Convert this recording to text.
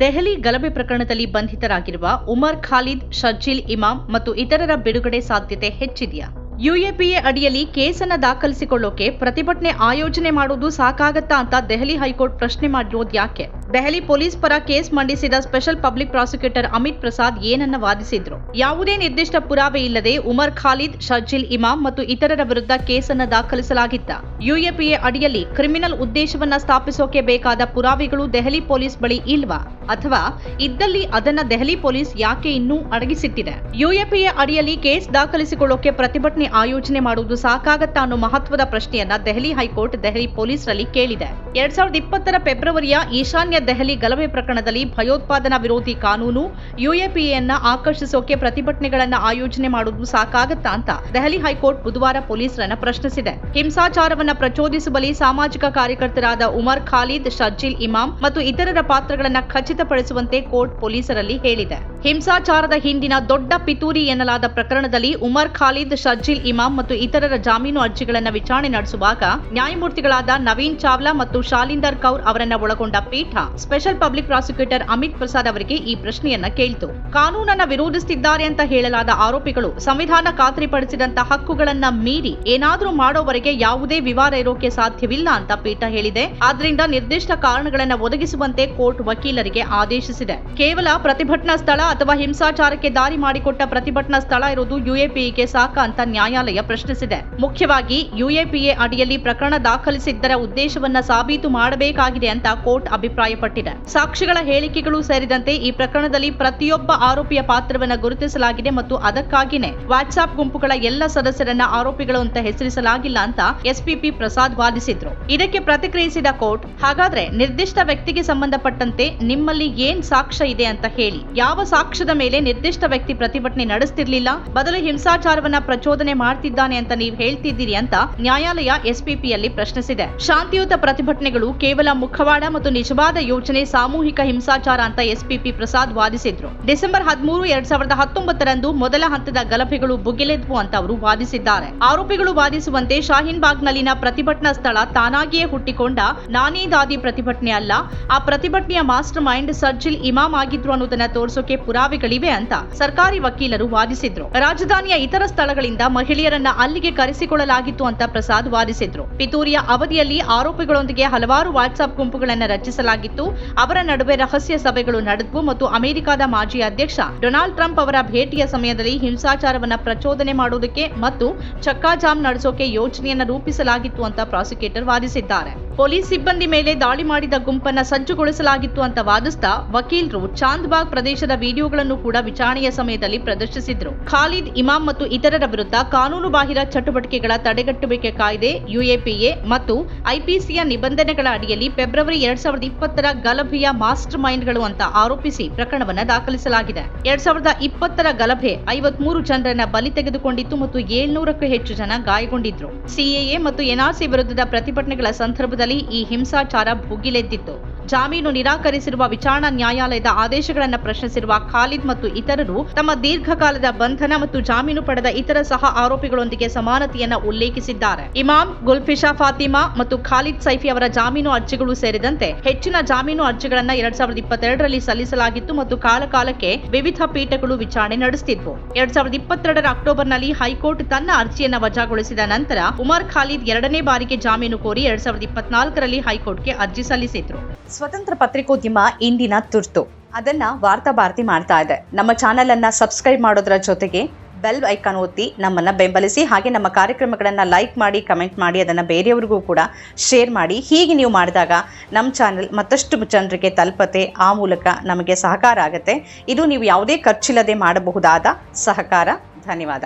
ದೆಹಲಿ ಗಲಭೆ ಪ್ರಕರಣದಲ್ಲಿ ಬಂಧಿತರಾಗಿರುವ ಉಮರ್ ಖಾಲಿದ್, ಶರ್ಜಿಲ್ ಇಮಾಮ್ ಮತ್ತು ಇತರರ ಬಿಡುಗಡೆ ಸಾಧ್ಯತೆ ಹೆಚ್ಚಿದೆಯಾ? ಯುಎಪಿಎ ಅಡಿಯಲ್ಲಿ ಕೇಸನ್ನ ದಾಖಲಿಸಿಕೊಳ್ಳೋಕೆ ಪ್ರತಿಭಟನೆ ಆಯೋಜನೆ ಮಾಡುವುದು ಸಾಕಾಗತ್ತಾ ಅಂತ ದೆಹಲಿ ಹೈಕೋರ್ಟ್ ಪ್ರಶ್ನೆ ಮಾಡಿರೋದು ಯಾಕೆ? ದೆಹಲಿ ಪೊಲೀಸ್ ಪರ ಕೇಸ್ ಮಂಡಿಸಿದ special public prosecutor Amit Prasad ಏನನ್ನ ವಾದಿಸಿದ್ರು? ಯಾವುದೇ ನಿರ್ದಿಷ್ಟ ಪುರಾವೆ ಇಲ್ಲದೆ ಉಮರ್ ಖಾಲಿದ್, ಶರ್ಜಿಲ್ ಇಮಾಮ್ ಮತ್ತು ಇತರರ ವಿರುದ್ಧ ಕೇಸನ್ನ ದಾಖಲಿಸಲಾಗಿತ್ತ. ಯುಎಪಿಎ ಅಡಿಯಲ್ಲಿ ಕ್ರಿಮಿನಲ್ ಉದ್ದೇಶವನ್ನ ಸ್ಥಾಪಿಸೋಕೆ ಬೇಕಾದ ಪುರಾವೆಗಳು ದೆಹಲಿ ಪೊಲೀಸ್ ಬಳಿ ಇಲ್ವಾ? ಅಥವಾ ಇದ್ದಲ್ಲಿ ಅದನ್ನ ದೆಹಲಿ ಪೊಲೀಸ್ ಯಾಕೆ ಇನ್ನೂ ಅಡಗಿಸಿಟ್ಟಿದೆ? ಯುಎಪಿಎ ಅಡಿಯಲ್ಲಿ ಕೇಸ್ ದಾಖಲಿಸಿಕೊಳ್ಳೋಕೆ ಪ್ರತಿಭಟನೆ ಆಯೋಜನೆ ಮಾಡುವುದು ಸಾಕಾಗತ್ತಾ ಅನ್ನೋ ಮಹತ್ವದ ಪ್ರಶ್ನೆಯನ್ನ ದೆಹಲಿ ಹೈಕೋರ್ಟ್ ದೆಹಲಿ ಪೊಲೀಸರಲ್ಲಿ ಕೇಳಿದೆ. ಎರಡ್ ಸಾವಿರದ ಇಪ್ಪತ್ತರ ಫೆಬ್ರವರಿಯ ಈಶಾನ್ಯ ದೆಹಲಿ ಗಲಭೆ ಪ್ರಕರಣದಲ್ಲಿ ಭಯೋತ್ಪಾದನಾ ವಿರೋಧಿ ಕಾನೂನು ಯುಎಪಿಎನ್ನ ಆಕರ್ಷಿಸೋಕೆ ಪ್ರತಿಭಟನೆಗಳನ್ನ ಆಯೋಜನೆ ಮಾಡುವುದು ಸಾಕಾಗತ್ತಾ ಅಂತ ದೆಹಲಿ ಹೈಕೋರ್ಟ್ ಬುಧವಾರ ಪೊಲೀಸರನ್ನ ಪ್ರಶ್ನಿಸಿದೆ. ಹಿಂಸಾಚಾರವನ್ನ ಪ್ರಚೋದಿಸುವಲ್ಲಿ ಸಾಮಾಜಿಕ ಕಾರ್ಯಕರ್ತರಾದ ಉಮರ್ ಖಾಲಿದ್ ಶರ್ಜಿಲ್ ಇಮಾಮ್ ಮತ್ತು ಇತರರ ಪಾತ್ರಗಳನ್ನ ಖಚಿತಪಡಿಸುವಂತೆ ಕೋರ್ಟ್ ಪೊಲೀಸರಲ್ಲಿ ಹೇಳಿದೆ. ಹಿಂಸಾಚಾರದ ಹಿಂದಿನ ದೊಡ್ಡ ಪಿತೂರಿ ಎನ್ನಲಾದ ಪ್ರಕರಣದಲ್ಲಿ ಉಮರ್ ಖಾಲಿದ್ ಶರ್ಜಿಲ್ ಇಮಾಮ್ ಮತ್ತು ಇತರರ ಜಾಮೀನು ಅರ್ಜಿಗಳನ್ನು ವಿಚಾರಣೆ ನಡೆಸುವಾಗ ನ್ಯಾಯಮೂರ್ತಿಗಳಾದ ನವೀನ್ ಚಾವ್ಲಾ ಮತ್ತು ಶಾಲಿಂದರ್ ಕೌರ್ ಅವರನ್ನ ಒಳಗೊಂಡ ಪೀಠ special public prosecutor Amit Prasad ಅವರಿಗೆ ಈ ಪ್ರಶ್ನೆಯನ್ನ ಕೇಳಿತು. ಕಾನೂನನ್ನ ವಿರೋಧಿಸುತ್ತಿದ್ದಾರೆ ಅಂತ ಹೇಳಲಾದ ಆರೋಪಿಗಳು ಸಂವಿಧಾನ ಖಾತ್ರಿಪಡಿಸಿದಂತ ಹಕ್ಕುಗಳನ್ನ ಮೀರಿ ಏನಾದರೂ ಮಾಡೋವರೆಗೆ ಯಾವುದೇ ವಿವಾದ ಇರೋಕೆ ಸಾಧ್ಯವಿಲ್ಲ ಅಂತ ಪೀಠ ಹೇಳಿದೆ. ಆದ್ದರಿಂದ ನಿರ್ದಿಷ್ಟ ಕಾರಣಗಳನ್ನು ಒದಗಿಸುವಂತೆ ಕೋರ್ಟ್ ವಕೀಲರಿಗೆ ಆದೇಶಿಸಿದೆ. ಕೇವಲ ಪ್ರತಿಭಟನಾ ಸ್ಥಳ ಅಥವಾ ಹಿಂಸಾಚಾರಕ್ಕೆ ದಾರಿ ಮಾಡಿಕೊಟ್ಟ ಪ್ರತಿಭಟನಾ ಸ್ಥಳ ಇರೋದು ಯುಎಪಿಎಗೆ ಸಾಕ ಅಂತ ನ್ಯಾಯಾಲಯ ಪ್ರಶ್ನಿಸಿದೆ. ಮುಖ್ಯವಾಗಿ, ಯುಎಪಿಎ ಅಡಿಯಲ್ಲಿ ಪ್ರಕರಣ ದಾಖಲಿಸಿದ್ದರ ಉದ್ದೇಶವನ್ನ ಸಾಬೀತು ಮಾಡಬೇಕಾಗಿದೆ ಅಂತ ಕೋರ್ಟ್ ಅಭಿಪ್ರಾಯಪಟ್ಟಿದೆ. ಸಾಕ್ಷಿಗಳ ಹೇಳಿಕೆಗಳು ಸೇರಿದಂತೆ ಈ ಪ್ರಕರಣದಲ್ಲಿ ಪ್ರತಿಯೊಬ್ಬ ಆರೋಪಿಯ ಪಾತ್ರವನ್ನ ಗುರುತಿಸಲಾಗಿದೆ ಮತ್ತು ಅದಕ್ಕಾಗಿನೇ ವಾಟ್ಸ್ಆಪ್ ಗುಂಪುಗಳ ಎಲ್ಲ ಸದಸ್ಯರನ್ನ ಆರೋಪಿಗಳು ಅಂತ ಹೆಸರಿಸಲಾಗಿಲ್ಲ ಅಂತ ಎಸ್ಪಿಪಿ ಪ್ರಸಾದ್ ವಾದಿಸಿದ್ರು. ಇದಕ್ಕೆ ಪ್ರತಿಕ್ರಿಯಿಸಿದ ಕೋರ್ಟ್, ಹಾಗಾದ್ರೆ ನಿರ್ದಿಷ್ಟ ವ್ಯಕ್ತಿಗೆ ಸಂಬಂಧಪಟ್ಟಂತೆ ನಿಮ್ಮಲ್ಲಿ ಏನ್ ಸಾಕ್ಷ್ಯ ಇದೆ ಅಂತ ಹೇಳಿ, ಯಾವ ಸಾಕ್ಷ್ಯದ ಮೇಲೆ ನಿರ್ದಿಷ್ಟ ವ್ಯಕ್ತಿ ಪ್ರತಿಭಟನೆ ನಡೆಸ್ತಿರ್ಲಿಲ್ಲ. ಬದಲು ಹಿಂಸಾಚಾರವನ್ನ ಪ್ರಚೋದನೆ ಮಾಡ್ತಿದ್ದಾನೆ ಅಂತ ನೀವು ಹೇಳ್ತಿದ್ದೀರಿ ಅಂತ ನ್ಯಾಯಾಲಯ ಎಸ್ಪಿಪಿಯಲ್ಲಿ ಪ್ರಶ್ನಿಸಿದೆ. ಶಾಂತಿಯುತ ಪ್ರತಿಭಟನೆಗಳು ಕೇವಲ ಮುಖವಾಡ ಮತ್ತು ನಿಜವಾದ ಯೋಜನೆ ಸಾಮೂಹಿಕ ಹಿಂಸಾಚಾರ ಅಂತ ಎಸ್ಪಿಪಿ ಪ್ರಸಾದ್ ವಾದಿಸಿದ್ರು. ಡಿಸೆಂಬರ್ ಹದಿಮೂರು ಎರಡ್ ಸಾವಿರದ ಹತ್ತೊಂಬತ್ತರಂದು ಮೊದಲ ಹಂತದ ಗಲಭೆಗಳು ಬುಗಿಲೆದ್ವು ಅಂತ ಅವರು ವಾದಿಸಿದ್ದಾರೆ. ಆರೋಪಿಗಳು ವಾದಿಸುವಂತೆ ಶಾಹೀನ್ ಬಾಗ್ನಲ್ಲಿನ ಪ್ರತಿಭಟನಾ ಸ್ಥಳ ತಾನಾಗಿಯೇ ಹುಟ್ಟಿಕೊಂಡ ನಾನೇ ದಾದಿ ಪ್ರತಿಭಟನೆ ಅಲ್ಲ, ಆ ಪ್ರತಿಭಟನೆಯ ಮಾಸ್ಟರ್ ಮೈಂಡ್ ಸರ್ಜಿಲ್ ಇಮಾಮ್ ಆಗಿದ್ರು ಅನ್ನೋದನ್ನ ತೋರಿಸೋಕೆ ಪುರಾವೆಗಳಿವೆ ಅಂತ ಸರ್ಕಾರಿ ವಕೀಲರು ವಾದಿಸಿದ್ರು. ರಾಜಧಾನಿಯ ಇತರ ಸ್ಥಳಗಳಿಂದ ಮಹಿಳೆಯರನ್ನ ಅಲ್ಲಿಗೆ ಕರೆಸಿಕೊಳ್ಳಲಾಗಿತ್ತು ಅಂತ ಪ್ರಸಾದ್ ವಾದಿಸಿದ್ರು. ಪಿತೂರಿಯ ಅವಧಿಯಲ್ಲಿ ಆರೋಪಿಗಳೊಂದಿಗೆ ಹಲವಾರು ವಾಟ್ಸ್ಆಪ್ ಗುಂಪುಗಳನ್ನು ರಚಿಸಲಾಗಿತ್ತು. ಅವರ ನಡುವೆ ರಹಸ್ಯ ಸಭೆಗಳು ನಡೆದವು ಮತ್ತು ಅಮೆರಿಕದ ಮಾಜಿ ಅಧ್ಯಕ್ಷ ಡೊನಾಲ್ಡ್ ಟ್ರಂಪ್ ಅವರ ಭೇಟಿಯ ಸಮಯದಲ್ಲಿ ಹಿಂಸಾಚಾರವನ್ನ ಪ್ರಚೋದನೆ ಮಾಡುವುದಕ್ಕೆ ಮತ್ತು ಚಕ್ಕಾಜಾಮ್ ನಡೆಸೋಕೆ ಯೋಜನೆಯನ್ನ ರೂಪಿಸಲಾಗಿತ್ತು ಅಂತ ಪ್ರಾಸಿಕ್ಯೂಟರ್ ವಾದಿಸಿದ್ದಾರೆ. ಪೊಲೀಸ್ ಸಿಬ್ಬಂದಿ ಮೇಲೆ ದಾಳಿ ಮಾಡಿದ ಗುಂಪನ್ನ ಸಜ್ಜುಗೊಳಿಸಲಾಗಿತ್ತು ಅಂತ ವಾದಿಸ್ತಾ ವಕೀಲರು ಚಾಂದ್ಬಾಗ್ ಪ್ರದೇಶದ ವಿಡಿಯೋಗಳನ್ನು ಕೂಡ ವಿಚಾರಣೆಯ ಸಮಯದಲ್ಲಿ ಪ್ರದರ್ಶಿಸಿದ್ರು. ಖಾಲಿದ್, ಇಮಾಮ್ ಮತ್ತು ಇತರರ ವಿರುದ್ಧ ಕಾನೂನು ಬಾಹಿರ ಚಟುವಟಿಕೆಗಳ ತಡೆಗಟ್ಟುವಿಕೆ ಕಾಯ್ದೆ, ಯುಎಪಿಎ ಮತ್ತು ಐಪಿಸಿಯ ನಿಬಂಧನೆಗಳ ಅಡಿಯಲ್ಲಿ ಫೆಬ್ರವರಿ ಎರಡ್ ಸಾವಿರದ ಇಪ್ಪತ್ತರ ಗಲಭೆಯ ಮಾಸ್ಟರ್ ಮೈಂಡ್ಗಳು ಅಂತ ಆರೋಪಿಸಿ ಪ್ರಕರಣವನ್ನು ದಾಖಲಿಸಲಾಗಿದೆ. ಎರಡ್ ಸಾವಿರದ ಇಪ್ಪತ್ತರ ಗಲಭೆ ಐವತ್ಮೂರು ಜನರನ್ನ ಬಲಿ ತೆಗೆದುಕೊಂಡಿತ್ತು ಮತ್ತು ಏಳ್ನೂರಕ್ಕೂ ಹೆಚ್ಚು ಜನ ಗಾಯಗೊಂಡಿದ್ರು. ಸಿಎಎ ಮತ್ತು ಎನ್ಆರ್ಸಿ ವಿರುದ್ಧದ ಪ್ರತಿಭಟನೆಗಳ ಸಂದರ್ಭದಲ್ಲಿ ಈ ಹಿಂಸಾಚಾರ ಭುಗಿಲೆದ್ದಿತ್ತು. ಜಾಮೀನು ನಿರಾಕರಿಸಿರುವ ವಿಚಾರಣಾ ನ್ಯಾಯಾಲಯದ ಆದೇಶಗಳನ್ನು ಪ್ರಶ್ನಿಸಿರುವ ಖಾಲಿದ್ ಮತ್ತು ಇತರರು ತಮ್ಮ ದೀರ್ಘಕಾಲದ ಬಂಧನ ಮತ್ತು ಜಾಮೀನು ಪಡೆದ ಇತರ ಸಹ ಆರೋಪಿಗಳೊಂದಿಗೆ ಸಮಾನತೆಯನ್ನು ಉಲ್ಲೇಖಿಸಿದ್ದಾರೆ. ಇಮಾಮ್ ಗುಲ್ಫಿಶಾ ಫಾತಿಮಾ ಮತ್ತು ಖಾಲಿದ್ ಸೈಫಿ ಅವರ ಜಾಮೀನು ಅರ್ಜಿಗಳು ಸೇರಿದಂತೆ ಹೆಚ್ಚಿನ ಜಾಮೀನು ಅರ್ಜಿಗಳನ್ನು ಎರಡ್ ಸಾವಿರದ ಇಪ್ಪತ್ತೆರಡರಲ್ಲಿ ಸಲ್ಲಿಸಲಾಗಿತ್ತು ಮತ್ತು ಕಾಲಕಾಲಕ್ಕೆ ವಿವಿಧ ಪೀಠಗಳು ವಿಚಾರಣೆ ನಡೆಸುತ್ತಿದ್ವು ಎರಡ್ ಸಾವಿರದ ಇಪ್ಪತ್ತೆರಡರ ಅಕ್ಟೋಬರ್ನಲ್ಲಿ ಹೈಕೋರ್ಟ್ ತನ್ನ ಅರ್ಜಿಯನ್ನು ವಜಾಗೊಳಿಸಿದ ನಂತರ ಉಮರ್ ಖಾಲಿದ್ ಎರಡನೇ ಬಾರಿಗೆ ಜಾಮೀನು ಕೋರಿ ಎರಡ್ ಸಾವಿರದ ಇಪ್ಪತ್ನಾಲ್ಕರಲ್ಲಿ ಹೈಕೋರ್ಟ್ಗೆ ಅರ್ಜಿ ಸಲ್ಲಿಸಿದ್ರು. ಸ್ವತಂತ್ರ ಪತ್ರಿಕೋದ್ಯಮ ಇಂದಿನ ತುರ್ತು. ಅದನ್ನ ವಾರ್ತಾ ಭಾರತಿ ಮಾಡ್ತಾ ಇದೆ. ನಮ್ಮ ಚಾನೆಲ್ ಅನ್ನ ಸಬ್ಸ್ಕ್ರೈಬ್ ಮಾಡೋದ್ರ ಜೊತೆಗೆ ಬೆಲ್ ಐಕಾನ್ ಒತ್ತಿ ನಮ್ಮನ್ನ ಬೆಂಬಲಿಸಿ ಹಾಗೆ ನಮ್ಮ ಕಾರ್ಯಕ್ರಮಗಳನ್ನು ಲೈಕ್ ಮಾಡಿ ಕಮೆಂಟ್ ಮಾಡಿ, ಅದನ್ನು ಬೇರೆಯವ್ರಿಗೂ ಕೂಡ ಶೇರ್ ಮಾಡಿ. ಹೀಗೆ ನೀವು ಮಾಡಿದಾಗ ನಮ್ಮ ಚಾನೆಲ್ ಮತ್ತಷ್ಟು ಜನರಿಗೆ ತಲುಪತೆ, ಆ ಮೂಲಕ ನಮಗೆ ಸಹಕಾರ ಆಗುತ್ತೆ. ಇದು ನೀವು ಯಾವುದೇ ಖರ್ಚಿಲ್ಲದೆ ಮಾಡಬಹುದಾದ ಸಹಕಾರ. ಧನ್ಯವಾದ.